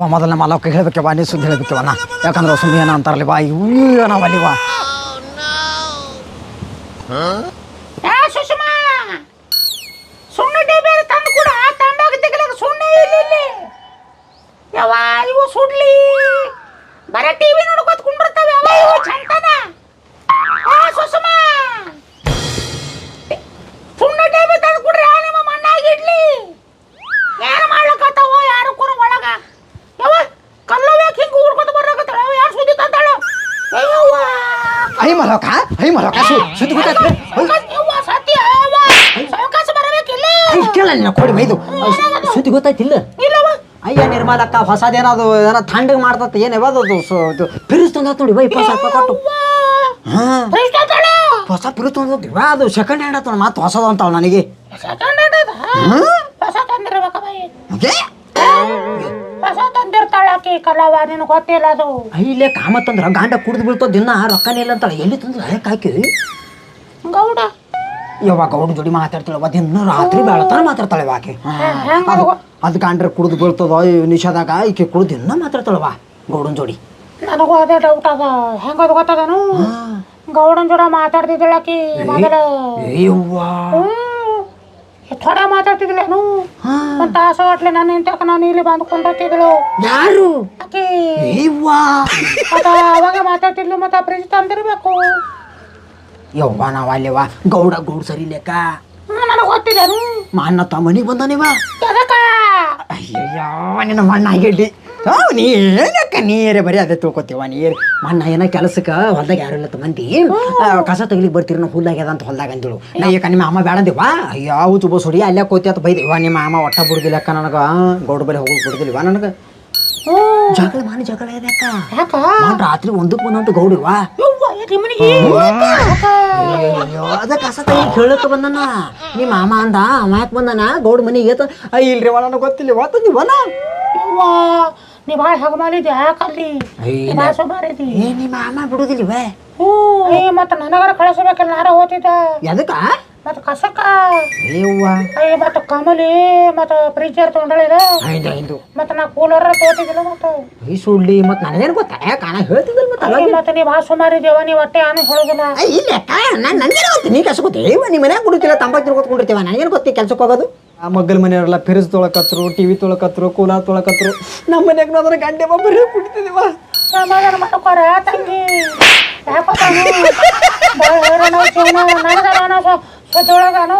ಮೊದಲ ಮಲಕ್ಕೆ ಹೇಳ್ಬೇಕವ ನೀ ಸುದ್ದಿ ಹೇಳ್ಬೇಕವ ಯಾಕಂದ್ರೆ ಸುಮ್ಮನೆ ಏನೋ ಅಂತಾರಲಿ ಬಾ ಇವ್ ನಾವು ಅಲ್ಲಿ ವಾ ಏ, ಸುಷ್ಮಾ! ಸುಣ್ಣ ಬೇರೆ ತಂದು ಕೂಡ. ತಂಬಾಕು ತೆಗಿಲಕ್ಕೆ ಸುಣ್ಣ ಇಲ್ಲಿ ಇವು ಸುಡ್ಲಿ. ಬರ ಟಿವಿ ನೋಡ್ಕೊತ ಕುಂಡಿರ್ತಾವೆ. ಚಂತನ ಮಲಕ ಐ ಮಲಕ ಸುದ್ದಿ ಗೊತ್ತಾಗ್ತದೆ ಕೇಳ ನಿನ್ನ ಕೊಡಿ ಮೈದು ಸುದ್ದಿ ಗೊತ್ತಾಯ್ತಿಲ್ಲ ಅಯ್ಯ ನಿರ್ಮಲಕ್ಕ ಹೊಸದೇನದು ಏನೋ ಥಂಡಿಗೆ ಮಾಡ್ತತ್ತ ಏನು ಯಾವ್ದು ಅದು ಪಿರಿಸ್ ತಂದ ನೋಡಿ ಬೈ ಹೊಸ ಕೊಟ್ಟು. ಹಾಂ. ಹೊಸ ಪಿರಿಸ್ ತಂದ ಅದು ಸೆಕೆಂಡ್ ಹ್ಯಾಂಡ್ ಆತ ಮತ್ತೆ ಹೊಸದು ಅಂತಾಳ ನನಗೆ. ಸೆಕೆಂಡ್ ಹ್ಯಾಂಡ್ ಅದ ಹೊಸ ತಂದಿರ್ಬೇಕ ಬೈ ಹೊಸ ಆಕಿ ಕಲಾವ ನಿನ್ ಗೊತ್ತಿಲ್ಲ ಅದು. ಇಲ್ಲೇ ಕಾಮತ್ತಂದ್ರ ಗಾಂಡ ಕುಡಿದು ಬೀಳ್ತದ ದಿನ ರೊಕ್ಕನೇ ಇಲ್ಲ ಅಂತಾಳ ಎಲ್ಲಿ ತಂದ್ರೆ ಹಳಕ್ ಹಾಕಿ ಗೌಡ. ಯಾವಾಗ ಗೌಡ ಜೋಡಿ ಮಾತಾಡ್ತಾಳವ ದಿನ ರಾತ್ರಿ ಬೆಳತನ ಮಾತಾಡ್ತಾಳೆ ಆಕೆ. ಅದು ಗಾಂಡ್ರೆ ಕುಡಿದು ಬೀಳ್ತದ ಈ ನಿಷಾದಾಗ ಈಕೆ ಕುಡಿದು ದಿನ ಮಾತಾಡ್ತಾಳವ ಗೌಡನ್ ಜೋಡಿ. ನನಗೂ ಅದೇ ಡೌಟ್ ಅದ. ಹೆಂಗದು ಗೊತ್ತದನು? ಗೌಡನ್ ಜೋಡ ಮಾತಾಡ್ತಿದ್ದಳ ಆಕಿ ಮೊದಲ. ಅಯ್ಯವ್ವ ಥೋಡ ಮಾತಾಡ್ತಿದ್ಲೇನು ಒಂದ್ ತಾಸು ಗಟ್ಲೆ ನಾನು ಇಂತಕ ನಾನು ಇಲ್ಲಿ ಬಂದು ಕೊಂಡೋಗ್ತಿದ್ಳು ಯಾರು? ಆಕಿ ಅಯ್ಯವ್ವ ಮತ್ತ ಅವಾಗ ಮಾತಾಡ್ತಿದ್ಲು ಮತ್ತ ಫ್ರಿಜ್ ತಂದಿರ್ಬೇಕು. ಯವ್ವ ನಾವ್ ಅಲ್ಲೇವ ಗೌಡ ಗೌಡ್ ಸರಿ ಲೆಕ್ಕ ನನಗೆ ಗೊತ್ತಿದ್ದೇನು ಮಾನ್ನ ತಮ್ಮನಿಗೆ ಬಂದನಿವ ಎದಕ್ಕ ಅಯ್ಯಯ್ಯ ನಿನ್ನ ಮಣ್ಣ ಆಗಿಡ್ಲಿ ನೀ ಏನಕ್ಕ ನೀರೇ ಬರೀ ಅದೇ ತಿಳ್ಕೊತೀವ ನೀರು. ಮಣ್ಣ ಏನ ಕೆಲಸಕ್ಕೆ ಹೊಲ್ದಾಗ ಯಾರು ಇಲ್ಲ ಮಂದಿ ಆ, ಕಸ ತೆಗಿಲಿಕ್ಕೆ ಬರ್ತೀರಿ ನಾವು ಹುಲ್ಲಾಗ್ಯದ ಅಂತ ಹೊಲ್ದಾಗ ಅಂದಿಳು. ನಾ ಈಗ ನಿಮ್ಮ ಅಮ್ಮ ಬೇಡ ಅಂದಿವ? ಚುಬ ಸುಡಿ ಅಲ್ಲೇ ಕೋತಿ ಅಂತ ಬೈದಿವ ನಿಮ್ಮ ಅಮ್ಮ ಒಟ್ಟ ಬಿಡುದಿಲ್ಲಕ್ಕ ನನಗೆ. ಗೌಡ ಬಲಿ ಹೋಗಿ ಬಿಡುದಿಲ್ವ ನನಗೆ. ಜಗಳ ಮಾನ ಜಗಳ ಯಾಕ? ನಾನು ರಾತ್ರಿ ಒಂದಕ್ಕೆ ಬಂದಂತ ಗೌಡಿವ ಯವ್ವ ಯಾಕೆ ಮನೆಗೆ? ಅಯ್ಯೋ ಅದ ಕಸ ತೆಗಿ ಕೇಳಕ್ಕೆ ಬಂದನ. ನಿಮ್ಮ ಮಾಮ ಅಂದ ಅವ ಯಾಕೆ ಬಂದನ? ಗೌಡ ಮನೆಗೆ ಏತ ಅಯ್ಯ ಇಲ್ರಿ ನನಗೆ ಗೊತ್ತಿಲ್ಲ. ಯವ್ವ ನೀ ಭಾಳ ಹಗಮಾಲಿದ್ದೆ ಯಾಕಲ್ಲಿ ನೀ ಭಾಳ ಸುಮಾರಿದಿ. ಏ ನಿಮ್ಮ ಮಾಮ ಬಿಡುದಿಲ್ವೇ ಹ್ಞೂ ಏ ಮತ್ತೆ ನನಗರ ಕಳಿಸ್ಬೇಕಲ್ಲ ನಾರ ಹೋತಿದ್ದ? ಎದಕ್ಕ? ಮತ್ತೆ ಕಸಕ ಅಯ್ಯವ್ವ ಅಯ್ಯ ಮತ್ತೆ ಕಮಲಿ ಮತ್ತೆ ಫ್ರಿಜ್ಜರ್ ತೊಗೊಂಡಳಿದ ಐದು ಐದು. ಮತ್ತೆ ನಾ ಕೂಲರ್ ತೋತಿದ್ದಿಲ್ಲ ಮತ್ತೆ. ಈ ಸುಳ್ಳಿ ಮತ್ತೆ ನನಗೇನು ಗೊತ್ತಾ? ಕಾಣ ಹೇಳ್ತಿದ್ದಲ್ ಮತ್ತೆ ನೀ ಭಾಳ ಸುಮಾರಿದ್ಯವ ನೀ ಹೊಟ್ಟೆ ಏನು ಹೊಳಗಿಲ್ಲ ಇಲ್ಲ ನಾನು ನನಗೇನು ಗೊತ್ತು? ನೀ ಕೆಲಸ ಗೊತ್ತೇ ಇವ ನಿಮ್ಮ ಮನ್ಯಾಗ ಕುಡಿತಿಲ್ಲ ತಂಬಾಕು ತಿನ್ಕೊತ್ಕೊಂಡಿರ್ತೀವ ನನಗೇನು ಗೊತ್ತಿ ಕೆಲ್ಸಕ್ಕೆ ಹೋಗೋದು? ಆ ಮಗ್ಗಲ ಮನೆಯವರೆಲ್ಲ ಫ್ರಿಜ್ ತೊಳಕತ್ರು ಟಿವಿ ತೊಳಕತ್ರು ಕೂಲರ್ ತೊಳಕತ್ರು. ನಮ್ಮ ಮನೆಯಾಗ ಗಂಟೆ ಸಮಾಧಾನ ಮಾಡ್ಕೊರ ತಂಗಿ. ನನಗನ ಸದೊಳಗನು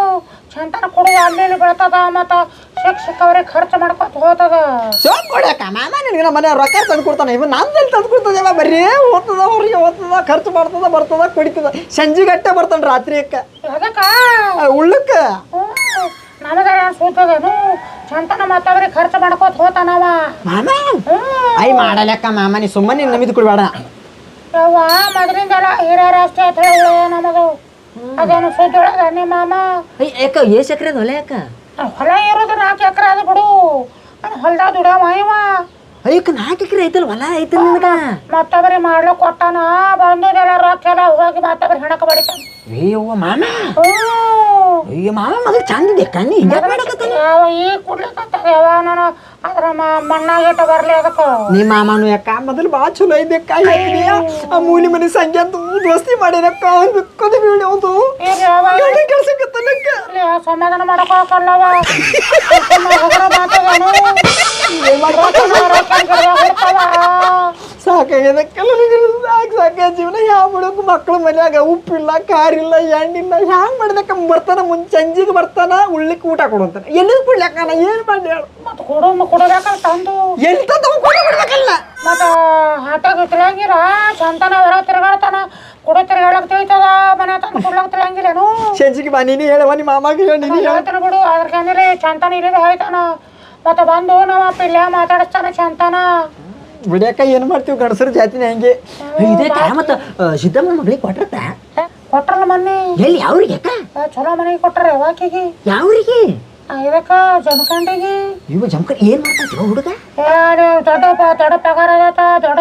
ಚಂತನ ಕುಡಿದು ಅಲ್ಲಿ ಇಲ್ಲಿ ಬೀಳ್ತದ ಮತ್ತು ಶಿಕ್ಷಕವ್ರಿಗೆ ಖರ್ಚು ಮಾಡ್ಕೊತ ಹೋತದ. ಸೋಪ್ ಕೊಡಕ ಮಾಮ ನಿನಗೆ ನಮ್ಮ ಮನೆ ರೊಕ್ಕ ತಂದು ಕೊಡ್ತಾನೆ. ಇವ ನಂದಲ್ಲಿ ತಂದು ಕೊಡ್ತದೇವ ಬರೀ ಓದ್ತದ ಅವ್ರಿಗೆ ಓದ್ತದ ಖರ್ಚು ಮಾಡ್ತದ ಬರ್ತದ ಕುಡಿತದ. ಸಂಜೆಗಟ್ಟೆ ಬರ್ತಾನೆ ರಾತ್ರಿ ಅಕ್ಕ ಅದಕ್ಕ ಉಳ್ಳಕ್ಕ? ನಮಗ ಸೂತದನು ಚಂತನ ಮತ್ತವ್ರಿಗೆ ಖರ್ಚು ಮಾಡ್ಕೊತ ಹೋತಾನವ ಮಾಮ ಐ ಮಾಡಲಕ್ಕ ಮಾಮ ನೀ ಸುಮ್ಮನೆ ನಮಿದು ಕೊಡ್ಬೇಡ. ಯವ್ವ ಮೊದಲಿಂದೆಲ್ಲ ಹಿರಿಯರ ಅಷ್ಟೇ ಅಂತ ಹೇಳಿ ನಮದು ಅದೇನು ಸುದ್ದೊಳಗ ನಿಮ್ಮ ಮಾಮ? ಯಾಕ ಏಸ್ ಎಕರೆ ಹೊಲ ಯಾಕ? ಹೊಲ ಇರೋದು ನಾಲ್ಕು ಎಕರೆ ಅದು ಬಿಡು. ಹೊಲ್ದಾಗ ದುಡಿಯವ ಇವ. ಅಯ್ಯಕ್ಕ ನಾಲ್ಕು ಐತಲ್ ಹೊಲ ಐತೆ ನಿನಗ? ಮತ್ತವರೆ ಮಾಡ್ಲಿಕ್ಕೆ ಕೊಟ್ಟಾನ? ಬಂದಿದ್ದೆಲ್ಲ ರೊಕ್ಕ ಎಲ್ಲ ಹೋಗಿ ಮತ್ತದ್ರಿ ಹೆಣಕ ಬಡಿತಾನ ಅಯ್ಯವ್ವ ಮಾಮ. ಓ ಅಯ್ಯ ಮಾಮ ಮಗ ಚಂದ ಇದೆ ಕಣ್ಣಿ ಹಿಂಗ ಮಾಡಕತ್ತಾನ? ಯಾವ ಈ ಯಾವ ನಾನು ಅದ್ರ ಮಣ್ಣಾಗಿಟ್ಟು ಬರ್ಲಿ ಅದಕ್ಕೆ. ನೀ ಮಾಮನು ಯಾಕ? ಮೊದಲು ಭಾಳ ಚಲೋ ಇದ್ದಕ್ಕ ಆ ಮೂಲಿ ಮನೆ ಸಂಜೆ ಅಂತ ದೋಸ್ತಿ ಮಾಡಿರಕ್ಕ ಬಿಕ್ಕದ ಬೀಳಿ ಹೌದು ಸಮಾಧಾನ ಮಾತಾಡೋನು ಸಾಕಾಗ್ಯದಕ್ಕಲ್ಲ ಸಾಕು ಸಾಕ? ಜೀವನ ಯಾವ ಬಿಡೋಕು ಮಕ್ಳ ಮನ್ಯಾಗ ಉಪ್ಪಿಲ್ಲ ಕಾರಿಲ್ಲ ಎಣ್ಣಿಲ್ಲ ಹ್ಯಾಂಗ ಮಾಡ್ದಕ್ಕ ಬರ್ತಾನ ಮುಂಚೆ ಸಂಜಿಗೆ ಬರ್ತಾನ ಉಳ್ಳಿಕ್ಕೆ ಊಟ ಕೊಡುವಂತಾನೆ ಎಲ್ಲಿ ಬಿಡ್ಲಕ್ಕ ನಾ ಏನು ಮಾಡಿ ಹೇಳು. ಮತ್ತೆ ಕೊಡು ಕೊಡಬೇಕಂತ ತಂದು? ಎಲ್ಲಿ ತಂದು ಕೊಡ ಬಿಡ್ಬೇಕಲ್ಲ? ಮತ್ತ ಆಟ ತಿಳಂಗಿಲ್ಲ ಸಂತಾನ ಹೊರ ತಿರುಗಾಡ್ತಾನ. ಕೊಡೋ ತಿರುಗಾಡಕ್ ತಿಳಿತದ ಮನೆ ತಂದು ಕೊಡ್ಲಕ್ ತಿಳಂಗಿಲ್ಲೇನು ಸಂಜಿಗೆ ಬಾ ನೀನು ಹೇಳವ ನಿಮ್ಮ ಮಾಮಾಗ ಹೇಳಿ ನೀನು ಹೇಳ. ಹೇಳ್ತಾನ ಬಿಡು ಅದ್ರಕಂದ್ರೆ ಚಂತನ ಇಲ್ಲಿದೆ ಹೇಳ್ತಾನ ಮತ್ತೆ ಬಂದು ನಮ್ಮ ಪಿಲ್ಯ ಮಾತಾಡಿಸ್ತಾನ ಚಂತನ ಬಿಡ್ಯಾಕ ಏನ್ ಮಾಡ್ತೀವಿ ಗಣಸರ ಜಾತಿನ ಹೆಂಗೆ. ಇದೇ ಮತ್ತ ಸಿದ್ದಮ್ಮನ ಮಗಳಿಗೆ ಕೊಟ್ರತ್ತ? ಏ, ಕೊಟ್ರಲ್ಲ ಮೊನ್ನೆ. ಎಲ್ಲಿ ಯಾವ್ರಿಗೆ ಅಕ್ಕ? ಚಲೋ ಮನೆಗೆ ಕೊಟ್ಟರೆ ಯಾವಾಕಿಗೆ. ಯಾವ್ರಿಗೆ? ಇದಕ್ಕ ಜಮಖಂಡಿಗೆ. ಇವ ಜಮ್ಕ ಏನ್ ಮಾಡ್ತಾವ ಹುಡುಗ? ದೊಡ್ಡ ದೊಡ್ಡ ಪಗಾರ ಆಗತ್ತ ದೊಡ್ಡ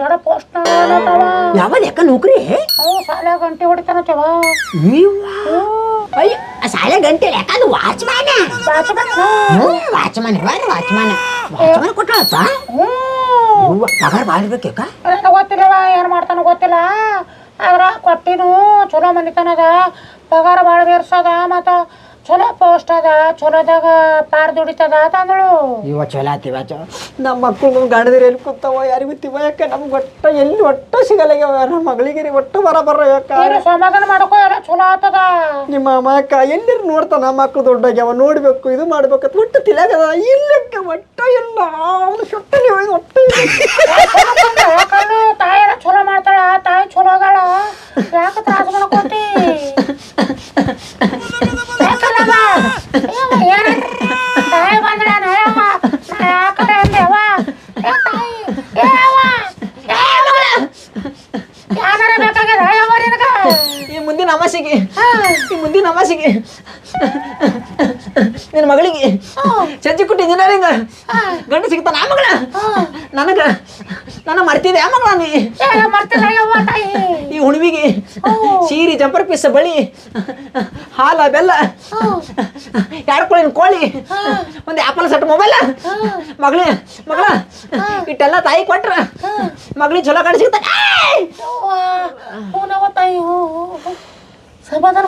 ದೊಡ್ಡ ಪೋಸ್ಟ್ ಯಾವ ಲೆಕ್ಕ ನೌಕರಿ? ಶಾಲೆ ಗಂಟೆ ಹೊಡಿತಾನ ಅಯ್ಯ ಆ ಶಾಲೆ ಗಂಟೆ ಲೆಕ್ಕ ಅದು ವಾಚ್ಮ್ಯಾನ ವಾಚ್ಮ್ಯಾನ್ ವಾಚ್ಮ್ಯಾನ್ ವಾಚ್ಮನ್ ಕೊಟ್ಟಾಳತ್ತ ಹ್ಞೂ ಅವ್ವ, ಪಗಾರ ಭಾಳ ಇರ್ಬೇಕಕ್ಕ ನನಗೆ ಗೊತ್ತಿಲ್ಲವ ಏನು ಮಾಡ್ತಾನೋ ಗೊತ್ತಿಲ್ಲ ಆದ್ರ ಕೊಟ್ಟಿನು ಚಲೋ ಮನಿತನದ ಪಗಾರ ಭಾಳ ಬೇರ್ಸದ ಮತ್ತು ಚಲೋ ಪೋಸ್ಟ್ ಅದ ಚಲೋದಾಗ ಪಾರ್ ದುಡಿತದ ತಂದಳು. ಇವ ಚಲೋ ಆತಿವ ಚ ನಮ್ಮ ಮಕ್ಕಳು ಗಂಡದಿರ ಎಲ್ಲಿ ಕೂತಾವ ಯಾರಿಗೂ ತಿವ ಯಾಕ ನಮ್ಗೆ ಒಟ್ಟ ಎಲ್ಲಿ ಒಟ್ಟ ಸಿಗಲ್ಲ ನಮ್ಮ ಮಗಳಿಗೆ ರೀ ಒಟ್ಟು ಬರ ಬರ ಯಾಕೆ ಸಮಾಧಾನ ಮಾಡ್ಕೋ ಎಲ್ಲ ಚಲೋ ಆತದ. ನಿಮ್ಮ ಅಮ್ಮಕ್ಕ ಎಲ್ಲಿ ನೋಡ್ತಾನ ಮಕ್ಕಳು ದೊಡ್ಡಾಗ್ಯಾವ ನೋಡ್ಬೇಕು ಇದು ಮಾಡ್ಬೇಕು ಒಟ್ಟು ತಿಳಿಯಾಗದ? ಇಲ್ಲಕ್ಕೆ ಒಟ್ಟ ಇಲ್ಲ. ಅವನು ಸೊಟ್ಟಲ್ಲಿ ಒಟ್ಟ ತಾಯಿ ಎಲ್ಲ ಚಲೋ ಮಾಡ್ತಾಳ ತಾಯಿ ಚಲೋ ಅದಾಳ. ಯಾಕೆ ತ್ರಾಸ ಮಾಡ್ಕೋತಿ? ಯಾಕಲ್ಲವ್ವ? ಅಯ್ಯವ್ವ, ಏನಾಯ್ತು? ತಾಯಿ ಬಂದಳ ನಯವ್ವ ನಾ ಯಾಕಡೆ ಅಂದೆ ಅವ್ವ ಏ ತಾಯಿ ಏ ಅವ್ವ ಏ ಅವ್ವ ಯಾನಾರ ಬೇಕಾಗ್ಯದ ಅಯ್ಯವ್ವ ನಿನಗ ಈ ಮುಂದಿನ ಅಮಾಸಿಗೆ ಈ ಮುಂದಿನ ಅಮಾಸಿಗೆ ನಿನ್ನ ಮಗಳಿಗೆ. ಚಜ್ಜಿ ಕುಟ್ಟಿ ಇಂಜಿನಿಯರಿಂಗ್ ಗಂಡ ಸಿಗ್ತಾನ, ಆ ಮಗಳ. ನನಗ. ನನ್ನ ಮರ್ತಿದೆ, ಆ ಮಗಳ ನೀ. ಈ ಹುಣ್ಣಿಮೆಗೆ ಸೀರೆ, ಜಂಪರ್ ಪೀಸ್, ಬಳಿ. ಹಾಲ, ಬೆಲ್ಲ. ಯಾರು ಕೋಳಿ ಕೋಳಿ. ಒಂದು ಆಪಲ್ ಸಟ್ ಮೊಬೈಲ್. ಮಗಳ ಮಗಳ. ಇಟ್ಟೆಲ್ಲ ತಾಯಿ ಕೊಟ್ರ. ಮಗಳಿಗೆ ಚಲೋ ಗಂಡ ಸಿಗ್ತಾನೆ. ಸಮಾಧಾನ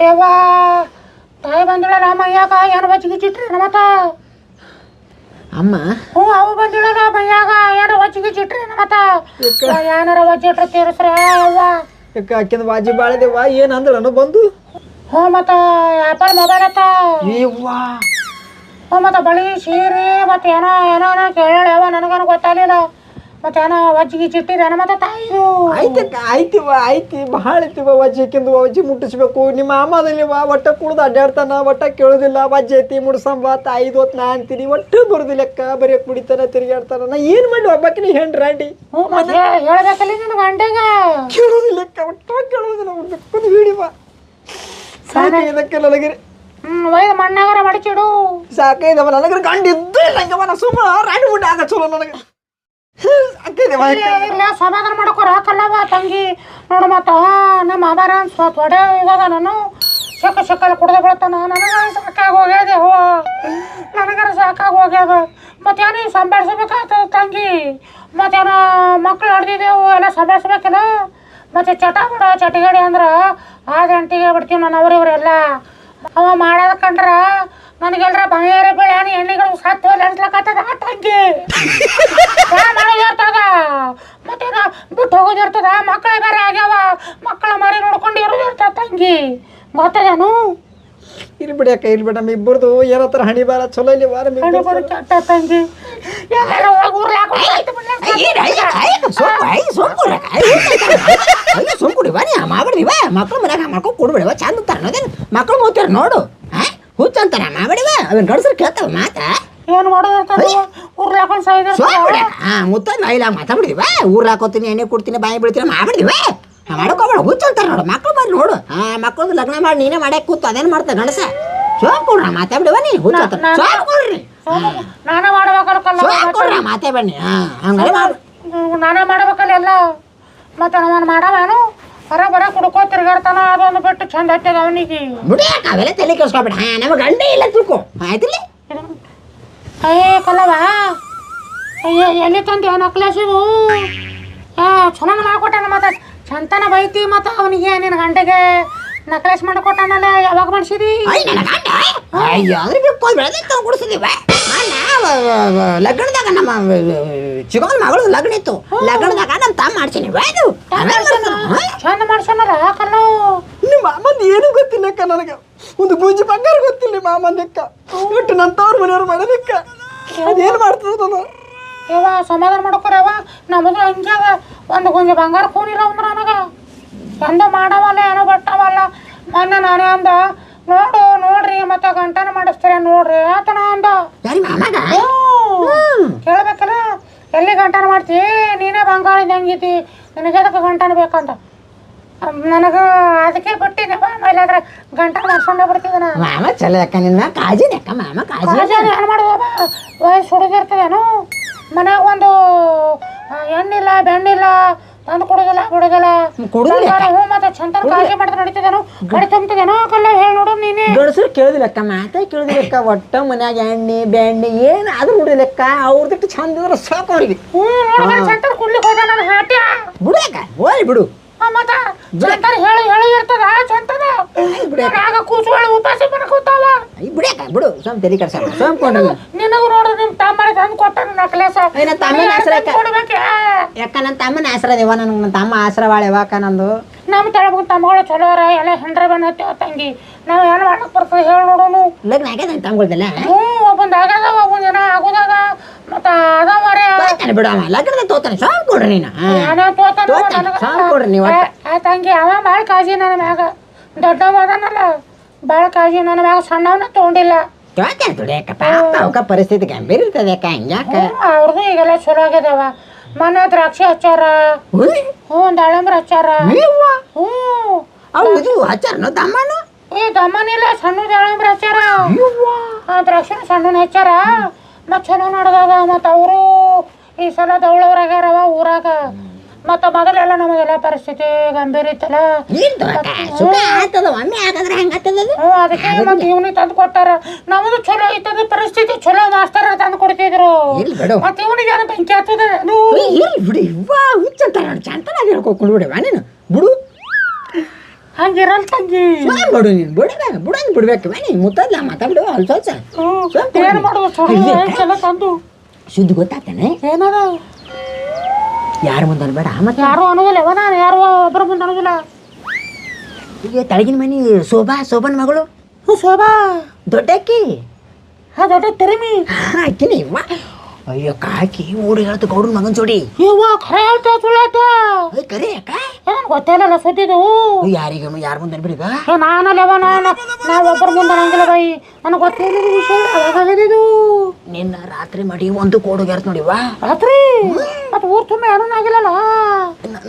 ಯವ್ವ ತಾಯಿ ಬಂದಿಳ ರಾಮಯ್ಯಾಗ ಏನು ಬಚ್ಚಿಗೆ ಚಿಟ್ರಿ ಮತ್ತ ಅಮ್ಮ. ಹ್ಞೂ ಅವು ಬಂದಿಳ ಮಯ್ಯಾಗ ಏನು ಬಚ್ಚಿಗೆ ಚಿಟ್ರಿ ಮತ್ತ ಏನಾರ ಬಚ್ಚಿಟ್ರ ತೀರಿಸ್ರ ಅವ್ವ ಯಾಕ ಆಕಿನ ಬಾಜಿ ಬಾಳದೇವ ಏನಂದ್ರನು ಬಂದು? ಹ್ಞೂ ಮತ್ತ ಆಪಲ್ ಮೊಬೈಲ್ ಅತ್ತ? ಹ್ಞೂ ಮತ್ತ ಬಳಿ ಸೀರೆ ಮತ್ತೆ ಏನೋ ಏನೋ ಏನೋ ಕೇಳ ಯಾವ ನನಗೇನು ಗೊತ್ತಾಗಲಿಲ್ಲ. ಮತ್ತೆ ಏನೋ ವಜ್ಜಿಗೆ ಚಿಟ್ಟಿದೇನ ಮತ್ತೆ ತಾಯಿದು. ಐತಿ ಐತಿ ಐತಿ ಭಾಳ ಐತಿವ ವಜ್ಜಿ ಆಕಿಂದು ವಜ್ಜಿ ಮುಟ್ಟಿಸ್ಬೇಕು. ನಿಮ್ಮ ಅಮ್ಮದಲ್ಲಿ ಒಟ್ಟ ಕುಡ್ದು ಅಡ್ಡಾಡ್ತಾನ ಒಟ್ಟ ಕೇಳೋದಿಲ್ಲ ವಜ್ಜಿ ಐತಿ ಮುಡ್ಸಂಬ ತಾಯಿದು ಹೊತ್ತು ನಾ ಅಂತೀನಿ ಒಟ್ಟು ಬರೋದಿಲ್ಲಕ್ಕ ಬರೀ ಕುಡಿತಾನ ತಿರುಗಾಡ್ತಾನ ನಾ ಏನು ಮಾಡಿ ಒಬ್ಬಾಕಿನ ಹೆಣ್ಣು ರಾಂಡಿ ಹ್ಞೂ ಮತ್ತೆ ಹೇಳ್ಬೇಕಲ್ಲ ನಿನ್ನ ಗಂಡಗ. ಕೇಳೋದಿಲ್ಲಕ್ಕ ಒಟ್ಟ ಕೇಳೋದಿಲ್ಲ ಬೆಕ್ಕದು ಹಿಡಿವ ಸಾಕೈದಕ್ಕ ನನಗೆ ಒಯ್ದು ಮಣ್ಣಾಗರ ಮಡಚಿಡು. ಸಾಕೈದವ ನನಗೆ ಗಂಡ ಇದ್ದು ಇಲ್ಲ ನಾ ಸುಮ್ಮ ರಾಣಿ ಮುಡ್ಡ ಆಗ ಚಲೋ ನನಗೆ. ಸಾಕೈದವ ಇಲ್ಲ ಸಮಾಧಾನ ಮಾಡ್ಕೊರ ಕಲ್ಲವ ತಂಗಿ. ನೋಡು ಮತ್ತ ನಮ್ಮ ಅಮಾರ ಹೊಡೆ ಇವಾಗ ನಾನು ಸೆಕ್ಕ ಸೆಕ್ಕಲ್ಲಿ ಕುಡ್ದು ಬೀಳ್ತಾನ. ನನಗ ಸಾಕಾಗಿ ಹೋಗ್ಯದೆ ಹೋ ನನಗರ ಸಾಕಾಗಿ ಹೋಗ್ಯದ. ಮತ್ತೇನು ಸಂಭಾಳಿಸ್ಬೇಕಾಗ್ತದ ತಂಗಿ? ಮತ್ತೇನೋ ಮಕ್ಕಳು ಹಿಡ್ದಿದ್ದೆವು ಎಲ್ಲ ಸಂಭಾಳಿಸ್ಬೇಕಿಲ್ಲ? ಮತ್ತೆ ಚಟ ಬಿಡ ಚಟಿಗಡಿ ಅಂದ್ರೆ ಆ ಗಂಟೆಗೆ ಬಿಡ್ತೀವಿ ನಾನು ಅವ್ರಿವ್ರೆಲ್ಲ. ಅವ ಮಾಡೋದ ಕಂಡ್ರ ನನಗೆಲ್ರ ಬಾಯಾರ ಬೆಳೆಯಾನಿ ಎಣ್ಣೆಗಳು ಸತ್ತು ಅನ್ಸ್ಲಕತ್ತದ ಆ ತಂಗಿ. ಮಾಡೋದಿರ್ತದ ಮತ್ತೆ ಬಿಟ್ಟು ಹೋಗೋದಿರ್ತದ ಮಕ್ಕಳ ಬೇರೆ ಆಗ್ಯಾವ. ಮಕ್ಕಳ ಮರಿ ನೋಡ್ಕೊಂಡು ಇರೋದಿರ್ತದ ತಂಗಿ. ಗೊತ್ತದೇನು ಇಲ್ಲಿ ಬಿಡಕ್ಕ ಇಲ್ಲಿ ಬಿಡ ನಮ್ಮ ಇಬ್ಬರದು ಏನತ್ತರ ಹಣಿ ಬಾರ? ಚಲೋ ಇಲ್ಲಿ ವಾರ ತಂಗಿ. ಎಲ್ಲ ಒಳಗೆ ಊರ್ಲ ಹಾಕೊಂಡು ಸುಮ್ಕುಡಿ ಬನ್ನಿ ಮಾಡ್ಬಿಡಿವ ಮಕ್ಳು ಮನ್ಯಾಗ ಮಾಡ್ಕೊಂಡು ಕೊಡ್ಬಿಡಿವ ಚಂದ ಅಂತಾರ ನೋಡೇನು ಮಕ್ಳು ಮೂತಾರ ನೋಡು ಹುಚ್ಚ ಅಂತಾರ ಮಾಡ್ಬಿಡಿವ ಅವನ್ ಗಡ್ಸರ್ ಕೇಳ್ತಾವ ಮಾತಾ? ಏನು ಮಾಡೋದು ಇರ್ತದ ಊರ್ಲ ಹಾಕೊಂಡು ಸೋಬಿಡ ಸಾಯ್ದ ಹಾ ಮುತ್ತ ಬಾಯಿಲ ಮಾತಾಡ್ಬಿಡಿವ ಊರ್ ಹಾಕೋತೀನಿ ಎಣ್ಣೆ ಕೊಡ್ತೀನಿ ಬಾಯಿ ಬಿಡ್ತೀನಿ ಮಾಡ್ಬಿಡಿವ ಮಾಡ್ಕೋಬೇಡ ಹುಚ್ಚ ಅಂತಾರ ನೋಡು. ಮಕ್ಳು ಬಂದು ನೋಡು. ಹಾ ಮಕ್ಳದ್ದು ಲಗ್ನ ಮಾಡಿ ನೀನೇ ಮಾಡಕ್ ಕೂತು ಅದೇನ್ ಮಾಡ್ತಾ ಗಣಸ ಸೋಪ್ ಕೊಡ್ರ ಮಾತಾಡ್ಬಿಡಿವ ನೀ ಹುಚ್ಚ ಅಂತಾರೆ. ಸೋಪ್ ಕೊಡ್ರಿ. ನಾನೇ ಮಾಡ್ಬೇಕಲ್ಲ ಕಲ್ಲ ಸೋಪ್ ಕೊಡ್ರ ಮಾತೇ ಬನ್ನಿ ಹಾ ಹಂಗಾರೆ ಮಾಡ್. ನಾನ ಮಾಡ್ಬೇಕಲ್ಲ ಎಲ್ಲ? ಮತ್ತೆ ಅವನು ಮಾಡವೇನು ಬರ ಬರ ಕುಡ್ಕೋ ತಿರ್ಗಾಡ್ತಾನ ಅದೊಂದು ಬಿಟ್ಟು ಚಂದ ಹತ್ತದ ಅವನಿಗೆ. ಮುಡಿಯಾಕ ಅವೆಲ್ಲ ತಲೆ ಕೆಡ್ಸ್ಕೊಬೇಡ. ಹಾ ನಮ್ಮ ಗಂಡ ಇಲ್ಲ ತಿಳ್ಕೊ. ಆಯ್ತಿಲ್ಲ ಅಯ್ಯ ಕಲ್ಲವ ಅಯ್ಯ ಎಲ್ಲಿ ತಂದೆ ನಕ್ಲೇಸ್ ಇವು ಏ ಚಲೋ ಮಾಡ್ಕೊಟ್ಟಾನ ಮತ್ತೆ ಚಂತನ ಬೈತಿ ಮತ್ತ ಅವನಿಗೆ ನಿನ್ನ ಗಂಟೆಗೆ ನಕಲೇಶ್ ಮಾಡ್ಕೊಟ್ಟಾನಲ್ಲ ಯಾವಾಗ ಮಾಡಿಸಿದಿ? ಅಯ್ಯ ನನ್ನ ಗಂಡ ಅಯ್ಯ ಅಂದ್ರೆ ಬೇಕು ಬೆಳೆದ ತಂದು ಕೊಡಿಸಿದೀವ ಲಗ್ನದಾಗ ನಮ್ಮ ಚಿಗೋನ್ ಮಗಳು ಲಗ್ನ ಇತ್ತು. ಲಗ್ನದಾಗ ನಮ್ಮ ತಾ ಮಾಡ್ಸೀನಿ. ಇದು. ಚಂದ ಮಾಡ್ಸೋನಲ್ಲ ಕಣ್ಣು ನಿಮ್ಮ ಮಾಮಂದು ಏನು ಗೊತ್ತಿಲ್ಲಕ್ಕ ನನಗೆ. ಒಂದು ಗುಂಜಿ ಬಂಗಾರ ಗೊತ್ತಿಲ್ಲ ನಿಮ್ಮ ಮಾಮಂದಕ್ಕ ಒಟ್ಟು ನನ್ನ ತವ್ರ ಮನೆಯವ್ರು ಮಾಡೋದಕ್ಕ ಅದೇನು ಮಾಡ್ತದ ನಾನು ಯವ್ವ ಸಮಾಧಾನ ಮಾಡ್ಕೊರವ ನಮ್ಮದು ಹಂಗ್ಯಾಗ ಒಂದು ಗುಂಜಿ ಬಂಗಾರ ಕೂನಿಲ್ಲ ಅಂದ್ರ ನನಗೆ. ಎಂದ ಮಾಡವಲ್ಲ ಏನೋ ಬಟ್ಟವಲ್ಲ. ಮೊನ್ನೆ ನಾನೇ ಅಂದ ನೋಡು ನೋಡ್ರಿ ಮತ್ತೆ ಗಂಟನ ಮಾಡಿಸ್ತೀರ ನೋಡ್ರಿ ಆತನ ಅಂದ. ಕೇಳ್ಬೇಕಲ್ಲ? ಎಲ್ಲಿ ಗಂಟನ ಮಾಡ್ತಿ ನೀನೇ ಬಂಗಾರ ಹೆಂಗೈತಿ ನಿನಗೆ ಅದಕ್ಕೆ ಗಂಟನ ಬೇಕಂತ? ನನಗೆ ಅದಕ್ಕೆ ಬಿಟ್ಟಿದ್ದೆ ಆಮೇಲೆ ಆದ್ರೆ ಗಂಟನ ಮಾಡ್ಕೊಂಡೇ ಬಿಡ್ತಿದ್ದೆ ನಾನು. ಮಾಮ ಚಲೋ ಅಕ್ಕ ನಿನ್ನ. ಕಾಜಿನ ಅಕ್ಕ ಮಾಮ ಕಾಜಿ ಏನು ಮಾಡೋದವ ವಯಸ್ಸು ಹುಡುಗಿರ್ತದೇನು ಮನ್ಯಾಗ ಒಂದು ಎಣ್ಣಿಲ್ಲ ಬೆಣ್ಣಿಲ್ಲ ತಂದು ಕೊಡೋದಿಲ್ಲ ಕೊಡುದಿಲ್ಲ. ಸಂಸಾರ ಹ್ಞೂ ಮತ್ತೆ ಚಂತನ ಕಾಳಜಿ ಮಾಡಿದ್ರೆ ನಡೀತಿದೇನು? ಗಡಿ ತುಂಬ್ತದೇನೋ? ಕಲ್ಲ ಹೇಳಿ ನೋಡು ನೀನೇ. ಗಂಡಸರು ಕೇಳಿದಿಲ್ಲಕ್ಕ ಮಾತೇ ಕೇಳಿದಿಲ್ಲಕ್ಕ. ಒಟ್ಟ ಮನ್ಯಾಗ ಎಣ್ಣೆ ಬೆಣ್ಣೆ ಏನು ಆದ್ರೂ ನೋಡಿಲ್ಲಕ್ಕ ಅವ್ರದಿಟ್ಟು ಚಂದ ಇದ್ರೆ ಸಾಕು ಅವ್ರಿಗೆ. ಹ್ಞೂ ನೋಡಿದ್ರೆ ಚಂತನ ಕುಡ್ಲಿಕ್ಕೆ ಹೋದ ನಾನು ಹಾಟ್ಯ. ಬಿಡಕ್ಕ ಹೋಯ್ ಬಿಡು. ಮತ್ತ ಹೇಳಿ ಹೇಳಿ ಇರ್ತದ ಬಿಡಕ್ಕ. ಆಗ ಕೂಸುಗಳು ಉಪಾಸ ಬರಕೂತಾವ ಐ ಬಿಡಕ್ಕ ಬಿಡು ಸ್ವಲ್ಪ ತಲೆ ಕಡ್ಸ ಸೋಮ್ಕೊಂಡ್ರಲ್ಲ ನಿನಗೂ ನೋಡು ನಿಮ್ ತಮ್ಮನ ತಂದು ಕೊಟ್ಟಾನ ನಕ್ಲೇಸ ಏನ ತಮ್ಮನ ಹೆಸ್ರು ಯಾಕೆ? ಯಾಕ ನನ್ನ ತಮ್ಮನ ಆಸರ ದೇವ ನನ್ನ ತಮ್ಮ ಆಸರ ಬಾಳ ಯಾವಾಕ ನಂದು. ನಮ್ಮ ತಳಬಗ್ ತಮ್ಮಗಳು ಚಲೋ ಅರ ಎಲ್ಲ ಹೆಂಡ್ರ ಹತ್ತೇವ ತಂಗಿ. ನಾವು ಏನು ಮಾಡಕ್ ಬರ್ತದೆ ಹೇಳಿ ನೋಡೋನು ಲಗ್ನ ಆಗ್ಯದ ತಮ್ಮಗಳ್ದಲ್ಲ ಹ್ಞೂ ಒಬ್ಬಂದು ಆಗದ ಒಬ್ಬಂದು ಜನ ಆಗೋದಾಗ ಮತ್ತ ಅದ ಮರೆ ತೋತಾನೆ ಬಿಡು ಅವ ಲಗ್ನದ ತೋತಾನೆ ಸಾಕು ಕೊಡ್ರಿ ನೀನು. ಹಾ. ಏನೋ ತೋತಾನ ತೋತಾನೆ, ಸಾಕು ಕೊಡ್ರಿ ನೀವು ಆ ತಂಗಿ ಅವ ಭಾಳ ಕಾಳಜಿ ನನ್ನ ಮ್ಯಾಗ. ದೊಡ್ಡವ ಅದಾನಲ್ಲ ಭಾಳ ಕಾಳಜಿ ನನ್ನ ಮ್ಯಾಗ. ಸಣ್ಣವನ ತೊಗೊಂಡಿಲ್ಲ. ತೋತಾನೆ ದುಡಿಯಕ್ಕ ಪಾಪ ಅವಕ್ಕ ಪರಿಸ್ಥಿತಿ ಗಂಭೀರ ಇರ್ತದೆ ಅಕ್ಕ ಹಂಗ್ಯಾಕ? ಈಗೆಲ್ಲ ಚಲೋ ಆಗ್ಯದವ. ಮನೆ ದ್ರಾಕ್ಷಿ ಹಚ್ಚಾರ. ಹ್ಞೂ ದಾಳಂಬ್ರ ಹಚ್ಚಾರ? ಹ್ಞೂ ಅವು ಇದು ಹಚ್ಚಾರನು ತಮ್ಮನು ಏ ದಮ್ಮನಿಲ್ಲ ಸಣ್ಣ ದಾಳಂಬ್ರ ಹಚ್ಚಾರ. ದ್ರಾಕ್ಷಿ ಆ ದ್ರಾಕ್ಷಿನ ಸಣ್ಣನ ಹಚ್ಚಾರ. ಮತ್ ಚಲೋ ನಡ್ದದ ಮತ್ತು ಅವರು ಈ ಸಲ ದೌಳವ್ರಾಗ್ಯಾರವ ಊರಾಗ. ಮತ್ತು ಮೊದಲೆಲ್ಲ ನಮಗೆಲ್ಲ ಪರಿಸ್ಥಿತಿ ಗಂಭೀರ ಇತ್ತಲ್ಲ. ಹ್ಞೂ ಅದಕ್ಕೆ ಮತ್ತು ಇವನಿಗೆ ತಂದು ಕೊಟ್ಟಾರ. ನಮ್ಮದು ಚಲೋ ಇತ್ತದ ಪರಿಸ್ಥಿತಿ ಚಲೋ ಮಾಸ್ತರ ತಂದು ಕೊಡ್ತಿದ್ರು. ಮತ್ತು ಮತ್ತೆ ಇವನಿಗೆ ಏನೋ ಬೆಂಕಿ ಹತ್ತದ. ಬಿಡಿ ಇರ್ಲಿ ಬಿಡು ಇವ್ವ ಹುಚ್ಚಂತ ನೋಡಿ ಚಂತನಾಗಿ ಹೇಳ್ಕೊಂಡು ಬಿಡುವ ನೀನು. ಬಿಡು ಹಂಗಿರಲ್ ತಂಗಿ ಸುಮ್ಮನೆ ಬಿಡು ನೀನು. ಬಿಡ್ಬೇಕು. ಬಿಡಂಗ್ ಬಿಡ್ಬೇಕು ನೀ ಮುತ್ತಲ್ಲ ಮಾತಾಡು. ಸ್ವಲ್ಪ ಏನ್ ಮಾಡೋದು? ಚಲೋ ತಂದು? ಶುದ್ಧ ಗೊತ್ತಾಗ್ತಾನೆ? ಏನದ? ಯಾರ ಮುಂದೆ ಅನ್ಬೇಡ. ಮತ್ತೆ? ಯಾರು ಅನ್ನೋದಿಲ್ಲ ಯಾವ ನಾನು ಯಾರು ಒಬ್ಬರ ಮುಂದೆ ಅನ್ನೋದಿಲ್ಲ. ಈಗ ತಳಗಿನ ಮನಿ ಶೋಭಾ ಶೋಭನ್ ಮಗಳು? ಹ್ಞೂ ಶೋಭಾ. ದೊಡ್ಡಕ್ಕಿ? ಹಾ ದೊಡ್ಡ ತೆರಿಮಿ. ಆಕಿನಿ ಇವ್ವ ಅಯ್ಯೋ ಕಾಕಿ ಊಡಿ ಹೇಳ್ತು ಗೌಡನ ಮಗನ್ ಜೋಡಿ. ಇವ್ವ ಖರೆ ಹೇಳ್ತಾ ಸುಳ್ಳು ಹೇಳ್ತಾ ಅಯ್ಯ ಕರೆ ಅಕ್ಕ ಏನ್ ಗೊತ್ತಿಲ್ಲಲ್ಲ ಸುದ್ದಿದು ಯಾರಿಗ ಯಾರ ಮುಂದೆ ಅನ್ಬಿಡಿಗ ಏ ನಾನಲ್ಲವ ನಾನು. ನಾವು ಒಬ್ಬರ ಮುಂದೆ ಅನ್ನಂಗಿಲ್ಲ ಬೈ ನನಗೆ ಗೊತ್ತಿಲ್ಲ ವಿಷಯ. ಅವಾಗದಿದು ನಿನ್ನ ರಾತ್ರಿ ಮಡಿ ಒಂದು ಕೋಡು ಗೆರ್ತ ನೋಡಿವಾ ರಾತ್ರಿ? ಮತ್ತೆ ಊರ್ ತುಂಬ ಯಾರೂ ಆಗಿಲ್ಲಲ್ಲ?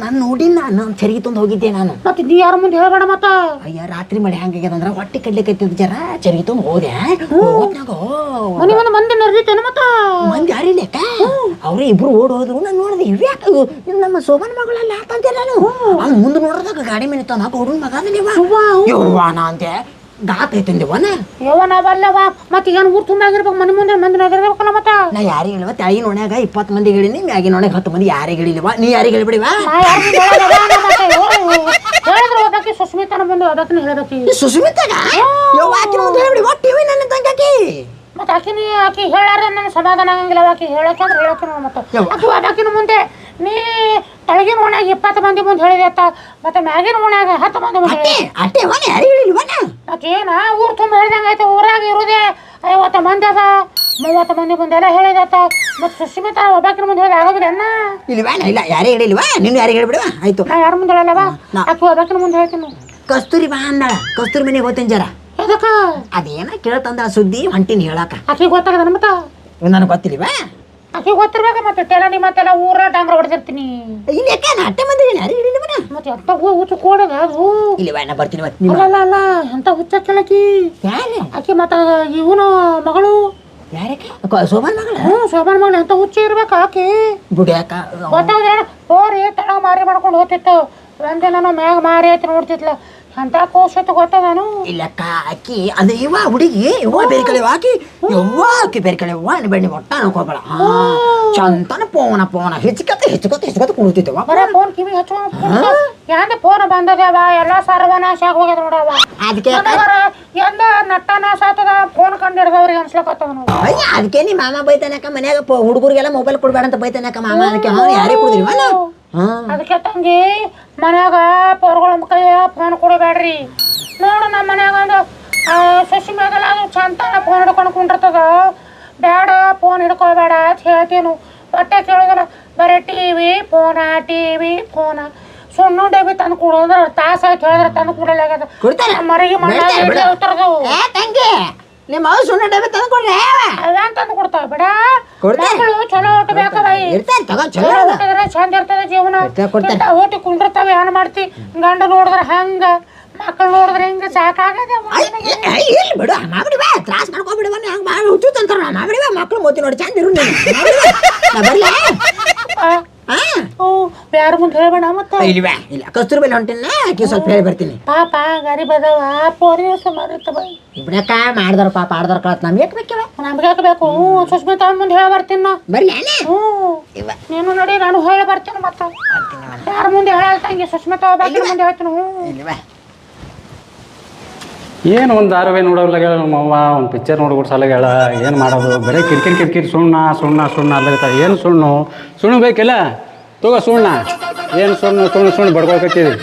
ನಾನು ನೋಡಿನ ನಾನು ಚರಿಗೆ ತಂದು ಹೋಗಿದ್ದೆ ನಾನು. ಮತ್ತೆ ನೀ ಯಾರ ಮುಂದೆ ಹೇಳಬೇಡ ಮತ್ತ? ಅಯ್ಯ ರಾತ್ರಿ ಮಳೆ ಹಂಗಾಗ್ಯದ ಅಂದ್ರೆ ಹೊಟ್ಟೆ ಕಡ್ಲಿಕತ್ತಿದ್ ಜರ ಚರಿಗೆ ತಂದು ಹೋದೆ. ಹೋದ್ನಾಗ? ಮನೆ ಮುಂದೆ ಮಂದಿ ನಡೆದಿತ್ತೇನು ಮತ್ತ? ಮಂದಿ ಯಾರಿಲ್ಲ ಅಕ್ಕ ಅವ್ರೇ ಇಬ್ರು ಓಡ್ ಹೋದ್ರು ನಾನು ನೋಡಿದೆ ಇವ್ಯಾಕ ಇವ್ ನಮ್ಮ ಸೋಮನ್ ಮಗಳಲ್ಲ ಅಂತಂದೆ ನಾನು. ಅವ್ನು ಮುಂದೆ ನೋಡಿದಾಗ ಗಾಡಿ ಮೇಲೆ ತಂದ ಹುಡುಗ ಮಗ ಅದನಿವ ಯವ್ವ ನಾ ಅಂತೆ ಗಾತ್ ಐತಂದಿವನ ಯವ್ವ ನಾವಲ್ಲವ ಮತ್ತೆ ಏನು ಊರು ತುಂಬ ಆಗಿರ್ಬೇಕು. ಮನೆ ಮುಂದೆ ಮಂದಿ ನೆರೆದಿರ್ಬೇಕಲ್ಲ ಮತ್ತ? ನಾ ಯಾರಿಗೆ ಹೇಳಿವ ತೆಳಗಿನ ಒಣ್ಯಾಗ ಇಪ್ಪತ್ತು ಮಂದಿ ಹೇಳಿನಿ ಮ್ಯಾಗಿನ ಒಣ್ಯಾಗ ಹತ್ತು ಮಂದಿ ಯಾರಿಗೆ ಹೇಳಿಲ್ವ ನೀ ಯಾರಿಗೆ ಹೇಳಿಬಿಡಿವಾ? ನಾ ಅದಕ್ಕೆ ನಾ. ಹೇಳಿದ್ರು ಓದಕ್ಕೆ ಸುಸ್ಮಿತನ ಮುಂದೆ ಓದಕ್ಕೆ ಹೇಳದಕ್ಕಿ. ಸುಸ್ಮಿತಾಗ? ಯವ್ವ ಆಕಿನ ಮುಂದೆ ಹೇಳ್ಬಿಡಿ ಒಟ್ಟು ಟಿವಿ ನನ್ನ ತಂಗಾಕಿ ಮತ್ತೆ ಆಕಿನಿ ಆಕಿ ಹೇಳಾರ ನನ್ನ ಸಮಾಧಾನ ಆಗಂಗಿಲ್ಲ ಆಕಿ ಹೇಳಕ್ಕೆ ಅಂದ್ರೆ ಹೇಳಕ್ಕೆ ಮತ್ತೆ. ಆಕಿ ಅದಕ್ಕಿನ ಮುಂದೆ ನೀ ತೆಳಗಿನ ಓಣ್ಯಾಗ ಇಪ್ಪತ್ತು ಮಂದಿ ಮುಂದೆ ಹೇಳಿದೆ ಅತ್ತ ಮತ್ತೆ ಮ್ಯಾಗಿನ ಓಣ್ಯಾಗ ಹತ್ತು ಮಂದಿ ಮುಂದೆ ಅಟ್ಟೆ ಹೇಳಿದೆ. ಅಟ್ಟೆ ಮತ್ತೆ ಏನ ಊರ್ ತುಂಬ ಹೇಳ್ದಂಗೆ ಆಯ್ತು ಊರಾಗ ಇರುದೆ ಐವತ್ತು ಮಂದಿ ಅದ ಮೂವತ್ತು ಮಂದಿ ಮುಂದೆ ಎಲ್ಲ ಹೇಳಿದತ್ತ ಮತ್ತೆ ಸುಶ್ಮಿತಾ ಒಬ್ಬಾಕಿನ ಮುಂದೆ ಹೇಳಿ ಆಗೋದಿಲ್ಲ ಅಣ್ಣ. ಇಲ್ವಾ ಇಲ್ಲ ಯಾರೇ ಹೇಳಿಲ್ವಾ ನೀನು ಯಾರಿಗೆ ಹೇಳ್ಬಿಡುವ ಆಯ್ತು. ನಾ ಯಾರ ಮುಂದೆ ಹೇಳಲ್ಲವ ಆಕಿ ಒಬ್ಬಾಕಿನ ಮುಂದೆ ಹೇಳ್ತೀನಿ. ಕಸ್ತೂರಿ ಬಾ ಅಂದಾಳ ಕಸ್ತೂರಿ ಮನೆಗೆ ಹೋಗ್ತೇನೆ ಜರ. ಎದಕ್ಕ? ಅದೇನ ಕೇಳ್ತಂದ ಸುದ್ದಿ ಹೊಂಟಿನ ಹೇಳಾಕ. ಅಕ್ಕಿ ಗೊತ್ತಾಗದ ಮತ್ತ ನನಗೆ ಗೊತ್ತಿಲ್ವಾ ಆಕಿ ಗೊತ್ತಿರ್ಬೇಕ ಮತ್ತೆ ಟೆಲನಿ ಮತ್ತೆಲ್ಲ ಊರ ಡಾಂಗ್ರ ಹೊಡೆದಿರ್ತೀನಿ. ಇಲ್ಲಿ ಯಾಕೆ ನಾ ಅಟ್ಟೆ ಮಂದಿ ಇಲ್ಲಿ ನಿಮ್ಮನ ಮತ್ತೆ ಎಂತ ಹುಚ್ಚು ಕೋಡದ ಅದು? ಇಲ್ವಾ ನಾ ಬರ್ತೀನಿ ಮತ್ತೆ ನಿಮ್ಮ ಅಲ್ಲ ಅಲ್ಲ ಅಂತ ಎಂತ ಹುಚ್ಚ ಕೇಳಕಿ ಯಾರೇ? ಆಕಿ ಮತ್ತ ಇವನು ಮಗಳು. ಯಾರಕ್ಕೆ? ಸೋಮನ್ ಮಗಳ? ಹ್ಞೂ ಸೋಮನ್ ಮಗಳು ಎಂತ ಹುಚ್ಚ ಇರ್ಬೇಕು ಆಕಿ? ಬುಡ್ಯಾಕ ಗೊತ್ತಾದ್ರೆ ಹೋರಿ ತಳ ಮಾರಿ ಮಾಡ್ಕೊಂಡು ಹೋಗ್ತಿತ್ತು. ಒಂದೇ ನಾನು ಮ್ಯಾಗ ಮಾರಿ ಐತಿ ನೋಡ್ತಿತ್ಲ ಎಂತ ಕೋಸತ್ತು ಗೊತ್ತದನು ಇಲ್ಲಕ್ಕ ಅಕ್ಕಿ ಅಂದ್ರೆ ಇವ ಹುಡುಗಿ ಇವ ಬೇರೆ ಕಡೆ ಆಕಿ ಯವ್ವ ಆಕಿ ಬೇರೆ ಕಡೆ ಅವ್ವ ಬೆಣ್ಣೆ ಒಟ್ಟ ಅನ್ಕೋಬೇಡ ಚಂತನ ಪೋನ ಪೋನ ಹೆಚ್ಚಿಕತ್ತ ಹೆಚ್ಚಿಕತ್ತ ಹೆಚ್ಚಿಕತ್ತ ಕುಳಿತಿದ್ದವ ಬರ ಫೋನ್ ಕಿವಿ ಹಚ್ಚೋ ಯಾಂದ ಫೋನ್ ಬಂದದವ ಎಲ್ಲ ಸರ್ವನಾಶ ಆಗಿ ಹೋಗ್ಯದ ನೋಡವ ಅದಕ್ಕೆ ಎಂದ ನಟ್ಟ ನಾಶ ಆತದ. ಫೋನ್ ಕಂಡು ಹಿಡ್ದವ್ರಿಗೆ ನೋಡಿ. ಅಯ್ಯ ಅದಕ್ಕೆ ನಿಮ್ಮ ಮಾಮ ಬೈತಾನಕ್ಕ ಮನ್ಯಾಗ ಹುಡುಗರಿಗೆಲ್ಲ ಮೊಬೈಲ್ ಕೊಡ್ಬೇಡ ಅಂತ ಬೈತಾನಕ್ಕ ಮಾಮ. ಅದಕ್ಕೆ ಅವ್ನು ಯಾರಿಗೆ ಕೊಡಿದ್ರಿ? ಹಾ ಅದಕ್ಕೆ ತಂಗಿ ಮನ್ಯಾಗ ಪೋರ್ಗಳ ಕೈಯ ಫೋನ್ ಕೊಡಬೇಡ್ರಿ. ನೋಡು ನಮ್ಮ ಮನ್ಯಾಗ ಒಂದು ಸಸಿ ಮ್ಯಾಗಲ್ಲ ಅದು ಚಂತನ ಫೋನ್ ಹಿಡ್ಕೊಂಡು ಕುಂಡಿರ್ತದ. ಬೇಡ ಫೋನ್ ಹಿಡ್ಕೋಬೇಡ ಅಂತ ಹೇಳ್ತೀನು. ಹೊಟ್ಟೆ ಕೇಳೋದಲ್ಲ. ಬರೀ ಟಿವಿ ಫೋನ ಟಿವಿ ಫೋನ. ಸುಣ್ಣು ಡಬ್ಬಿ ತಂದು ಕೊಡೋದ್ರ ತಾಸ ಆಯ್ತು ಹೇಳಿದ್ರೆ ತಂದು ಕೊಡಲಾಗ್ಯದ ಕೊಡ್ತಾರೆ. ಮರಿಗೆ ಬಿಡ್ತಾರೆ, ಬಿಡು. ಉತ್ತರದವು ಏ ತಂಗಿ. ನಿಮ್ಮ ಅವ್ವ ಸುಣ್ಣ ಡಬ್ಬಿ ತಂದು ಕೊಡ್ಲಿ ಅವೇನ್ ತಂದು ಕೊಡ್ತಾವ ಬಿಡ ಕೊಡ್ತಾರೆ. ಮಕ್ಕಳು ಚಲೋ ಬಾಯಿ ಇರ್ತಾರೆ ತಗೋ ಚಲೋ ಚಲೋ ಅದ. ಚಂದ ಇರ್ತದೆ ಜೀವನ ಕೊಡ್ತಾರೆ, ಕೊಡ್ತಾರೆ. ಇಂಥ ಊಟ ಕುಂಡಿರ್ತಾವ ಏನ್ ಮಾಡ್ತಿ ಗಂಡ ನೋಡಿದ್ರೆ ಹಂಗ ಮಕ್ಕಳು ನೋಡಿದ್ರೆ ಹಿಂಗ ಸಾಕಾಗದ ಅಯ್ಯ, ಅಯ್ಯ, ಇಲ್ಲ ಬಿಡು ಮಾಡ್ಬಿಡಿ ಬಾ ತ್ರಾಸ್ ಮಾಡ್ಕೊಬಿಡುವ ಹಂಗೆ ಮಾಡಿ ಹುಚ್ಚು ತಂತಾರ ನಾ ಬಾ ಮಕ್ಳು ಮೋತಿ ನೋಡಿ ಚಂದ ಇರು ನೀನು ಮಾಡ್ಬಿಡಿ ಬಾ. ನಾ ಬರ್ಲಾ ಓ ಯಾರ ಮುಂದೆ ಹೇಳಬೇಡ ಮತ್ತೆ? ಬ್ಯಾ ಇಲ್ಲ ಕಸ್ತೂರಿ ಬಲ್ಲಿ ಹೊಂಟಿನ ಆಕಿ ಸ್ವಲ್ಪ ಹೇಳಿ ಬರ್ತೀನಿ. ಪಾಪ ಗರೀಬ್ ಅದಾವ ಪೋರಿ ಸುಮಾರಿರ್ತವ ಇಬ್ರಕ್ಕ ಮಾಡ್ದಾರ ಪಾಪ ಆಡ್ದಾರ ಕಳತ್ ನಮ್ಗೆ ಯಾಕೆ ಬೇಕಿವ? ನಮ್ಗೆ ಯಾಕೆ ಬೇಕು? ಹ್ಞೂ ಸುಸ್ಮಿತಾ ಮುಂದೆ ಹೇಳಿ ಬರ್ತೀನಿ ನಾ. ಬರ್ಲಿ ಹ್ಞೂ. ಇವ ನೀನು ನೋಡಿ ನಾನು ಹೇಳಿ ಬರ್ತೀನಿ ಮತ್ತೆ. ಯಾರ ಮುಂದೆ ಹೇಳಲ್ತಂಗೆ ಸುಸ್ಮಿತಾ ಬಾಗಿನ ಮುಂದೆ ಹೇಳ್ತೀನಿ ಹ್ಞೂ. ಇಲ್ವಾ? ಏನು ಒಂದು ಧಾರಾವಾಹಿ ನೋಡೋಲ್ಲ ಹೇಳ ನಮ್ಮವ್ವ ಒಂದು ಪಿಕ್ಚರ್ ನೋಡ್ಬಿಟ್ಟು ಸಲ ಹೇಳ, ಏನು ಮಾಡೋದು? ಬರೀ ಕಿರಿಕಿರಿ ಕಿರಿಕಿರಿ, ಸುಣ್ಣ ಸುಣ್ಣ ಸುಣ್ಣ ಅಲ್ಲ ಏನು ಸುಣ್ಣು? ಸುಣ್ಣು ಬೇಕಿಲ್ಲ? ತಗೋ ಸುಣ್ಣ. ಏನು ಸುಣ್ಣು? ಸುಣ್ಣು ಸುಣ್ಣು ಬಡ್ಕೊಳಕತ್ತೀವಿ